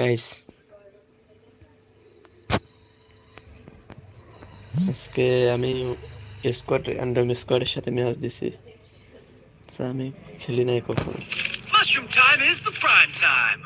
Guys. আজকে আমি squad random স্কোয়াডের সাথে ম্যাচ দিছি। আমি খেলি নাই কখনো। Mushroom time is the prime time.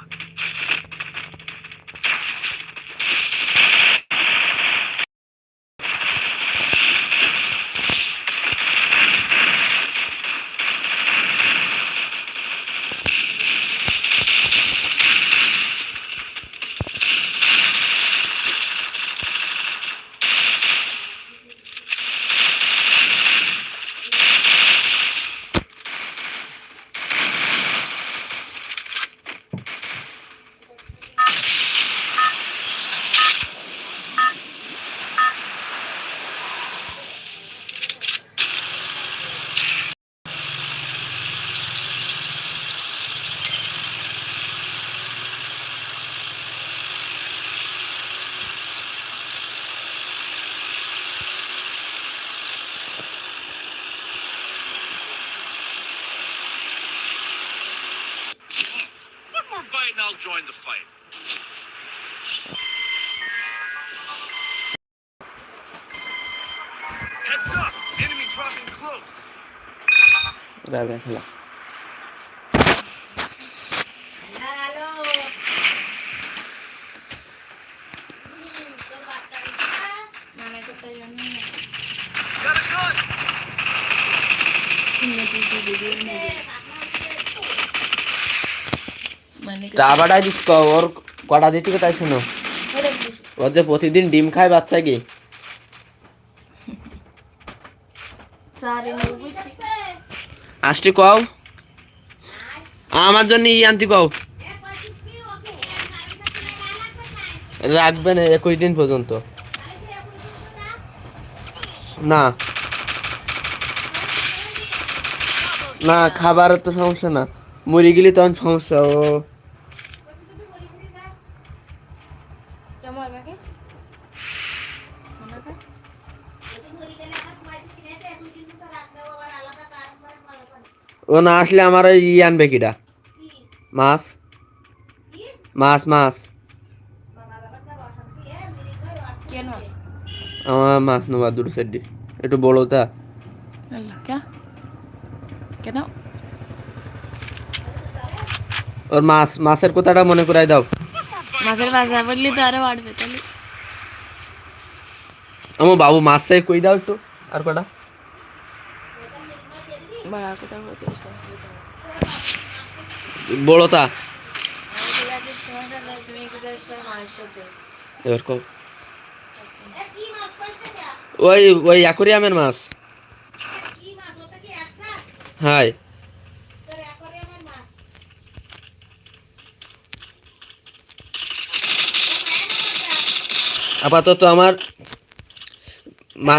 joined the fight. Heads up! Enemy dropping close! Grabe, wala. Got a gun! চাবাটাই ওর কটা দিতে তাই শুনো? ওর যে প্রতিদিন ডিম খায় বাচ্চা কি? আসটি কও। আমার জন্য ই আনতি কও। রাখবে না একুশ দিন পর্যন্ত। না। না, খাবারের তো সমস্যা না। মরে গেলে তখন সমস্যা, ও। ও না আসলে আমার ওই ই আনবে কিটা মাছ? মাছ মাছ। আমার মাছ নেবা দুটো সাইডে একটু বড় তা। কেন? ওর মাছ মাছের কথাটা মনে করাই দাও। মাছের বাজার বললি তো আরও বাড়বে তাহলে। আমার বাবু মাছ কই দাও একটু আর কটা? বাড়া এবার কও। ওই ওই অ্যাকোরিয়ামের মাছ। হাই। আপাতত আমার মা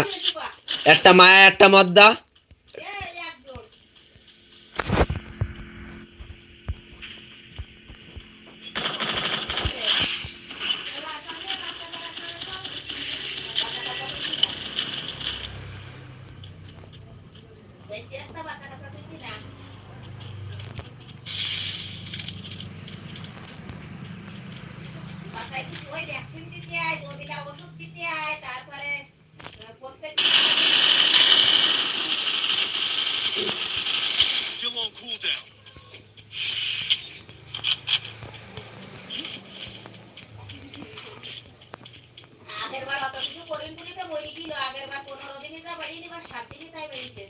একটা মায়া, একটা মদ্দা। দিল আগের বার পনেরো দিনই যা বাড়িয়ে এবার সাত দিনই তাই বেরিয়েছে।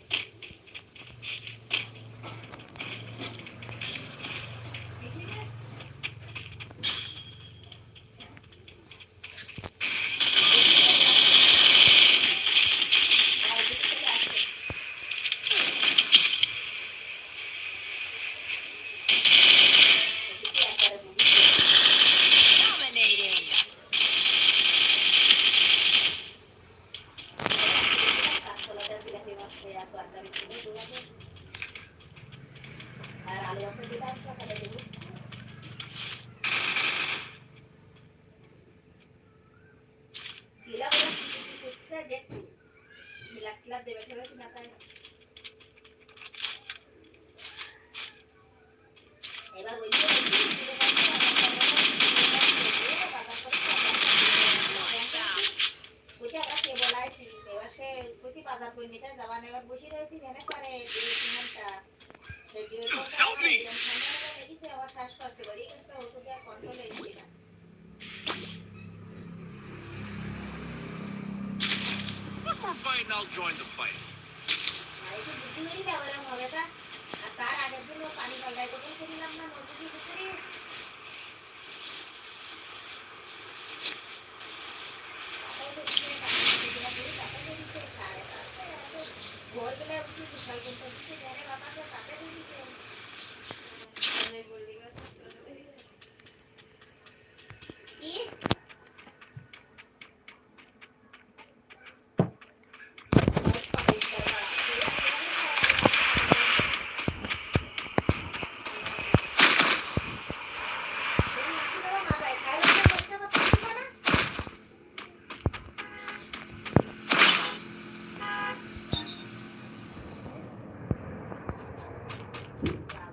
সে বলাইছি এবার আর and I'll join the fight. তার আগের দিন ও পানি পাল্টাই করতে না নদীর বিশাল করতে Yeah.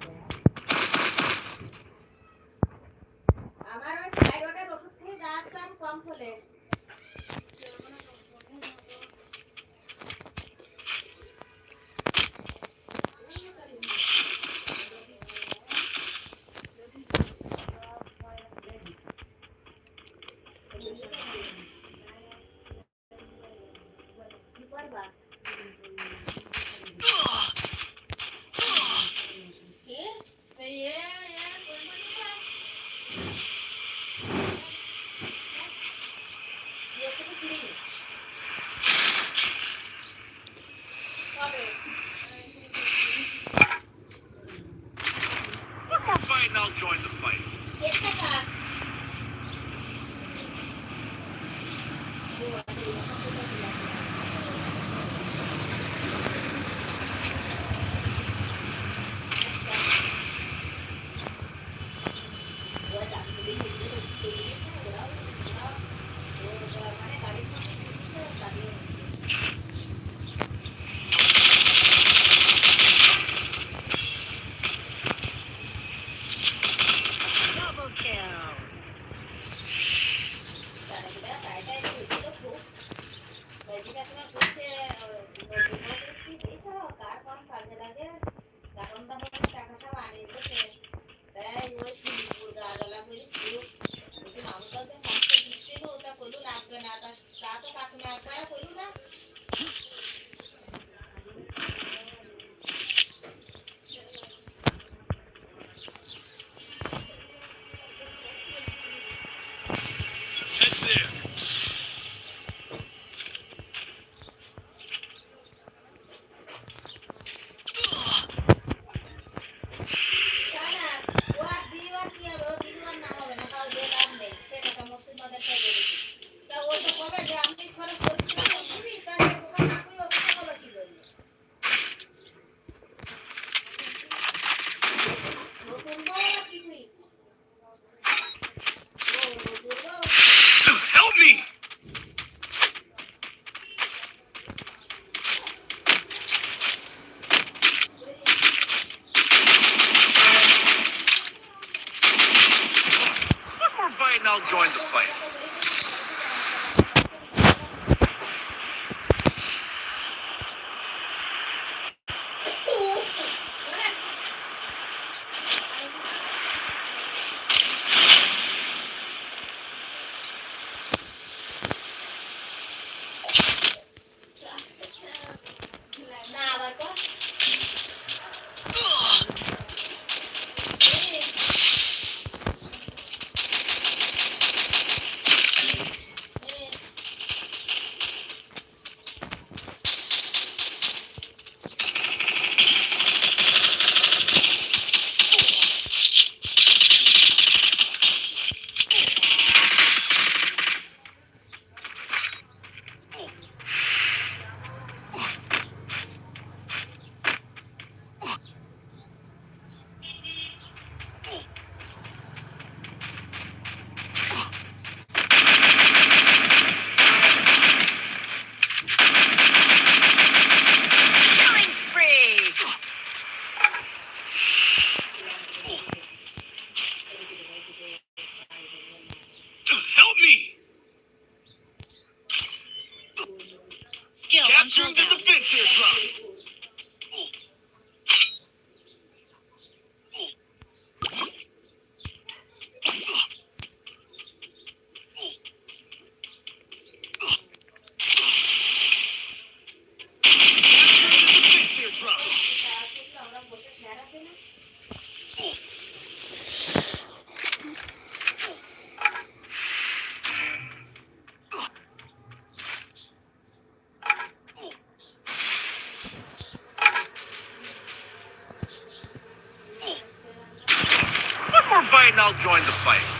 I'll join the fight.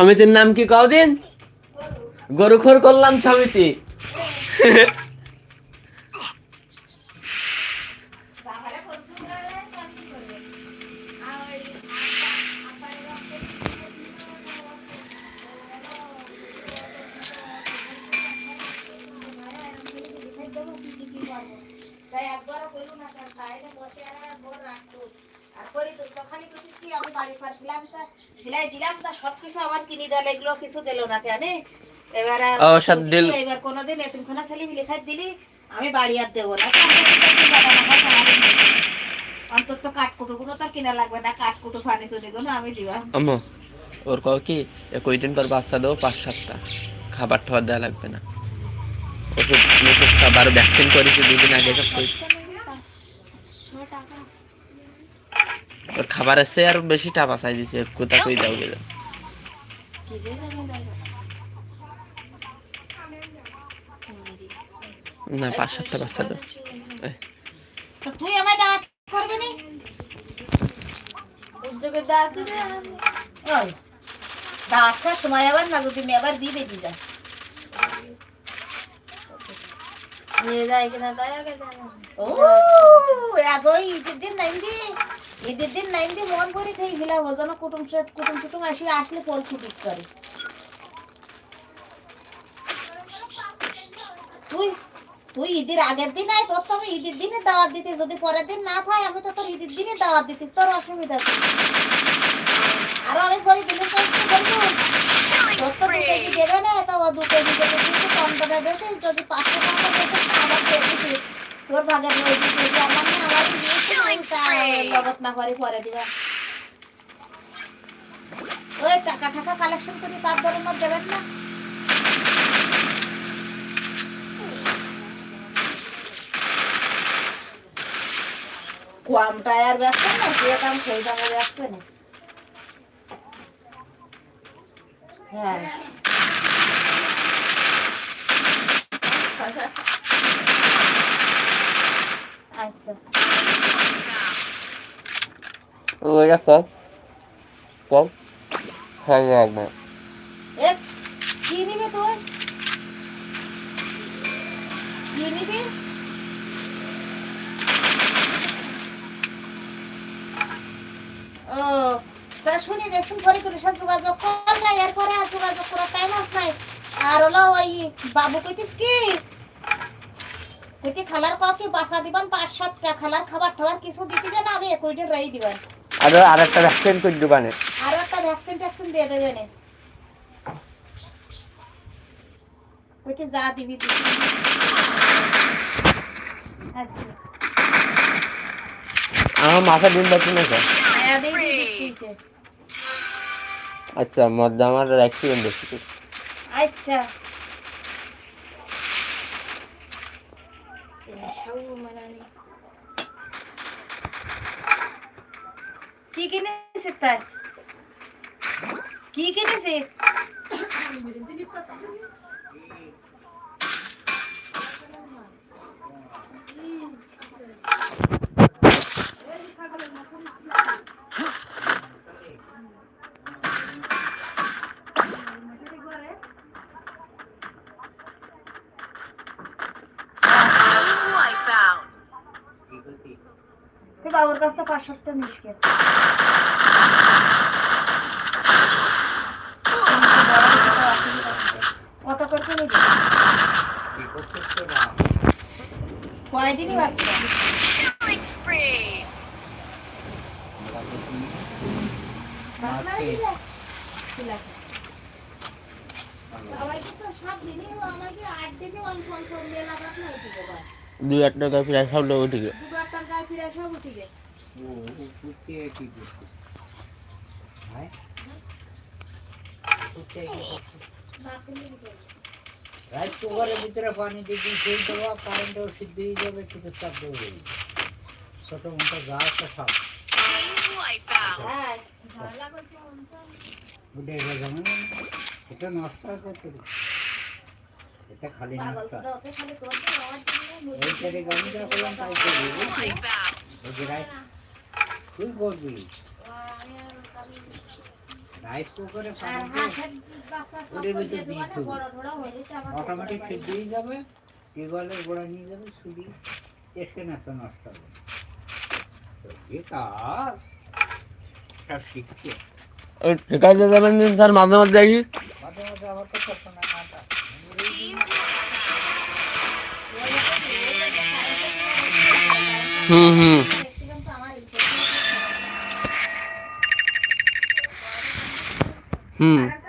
সমিতির নাম কি কদিন গরুখোর করলাম সমিতি কিনে দিল এগুলো কিছু দিল না কেন? এবার এবার কোনোদিন ছেলে দিলি আমি বাড়ি আর দেবো না। অন্তত কাঠকুটো গুলো তো কিনা লাগবে না কাঠকুটো ফানি চুরি গুলো আমি দিবা। আম্মু ওর কও কি কই দিন পর বাচ্চা দেবো পাঁচ সাতটা। খাবার দেওয়া লাগবে না। ওষুধ ওষুধ খাবার ভ্যাকসিন করেছি দুদিন আগে সব ওর খাবার আছে আর বেশি টাকা চাই দিছে কোথা কই দাও না পাঁচ সাতটা বাচ্চা তো। তুই আমার করবি নি? উদ্যোগের সময় আবার না যদি মেয়ে আবার দিবে দি যা যায় কিনা তাই আগে জানো ও দিন নাইন দি ঈদের দিন নাইন দি মন করে কুটুম কুটুম টুটুম আসি, আসলে ফল ছুটি করে। তুই তুই ঈদের আগের দিন আয়, তোর তো আমি ঈদের দিনে দাওয়াত দিতে, যদি পরের দিন না খাই আমি তো তোর ঈদের দিনে দাওয়াত দিতে, তোর অসুবিধা আরও আমি পরে দিলে দেবে না তো দু কেজি দেবে কিন্তু কম দামে বেশি যদি পাঁচশো টাকা বেশি কেজি তোর ভাগের ওই দু কেজি আমার না আমার লগত না করে পরে দিবা। ওই টাকা টাকা কালেকশন করে তার ধরনের দেবেন না? কম টায়ার ব্যস্ত না যে দাম সেই দামে ব্যস্ত না। হ্যাঁ। আচ্ছা ওইটা কম কম খাওয়া লাগবে কি নিবি তুই কি নিবি ও তা শুনি দেখুন পরে তোর সব যোগাযোগ কর না এরপরে আর যোগাযোগ করার টাইম আস নাই আর হলো ওই বাবু কইতিস কি কইতি খালার কাউকে বাসা দিবান? পাঁচ সাতটা খালার খাবার টাবার কিছু দিতে দেন? আমি একইটা রাই দিবেন। আর আর একটা ভ্যাকসিন করে আর একটা ভ্যাকসিন ট্যাকসিন দিয়ে দেবেন যা দিবি দিবি। আমার মাথা ডিম বাচ্চা না স্যার আচ্ছা মধ্যে আমার অ্যাক্সিডেন্ট বেশি। আচ্ছা। কি কিনেছে তাই কি কিনেছে তুই বাবুর কাছ থেকে পাঁচ সপ্তাহ মিশকে কত করে নিবি কয়দিনই বাচ্চা বাংলা দিলে? ঠিক আছে। আমাকে তো রাইস কুকারের ভিতরে পানি দিয়ে সেই দেওয়া কারেন্টও সিদ্ধ হয়ে যাবে কিন্তু চাপ দেবে। ছোট মোটো গাছ সব খালি যা যে তুই করবি রাইস কুকারে ভিতর দিয়ে আমার অটোমেটিক যাবে টিউবওয়েলের গোড়া নিয়ে যাবে এসে না তো নষ্ট হবে। কাজ। ঠিক যাবেন স্যার মাঝে মাঝে দেখি। মাঝে মাঝে আবার তো হুম হুম দেখছিলাম তো আমার ইচ্ছে হুম আর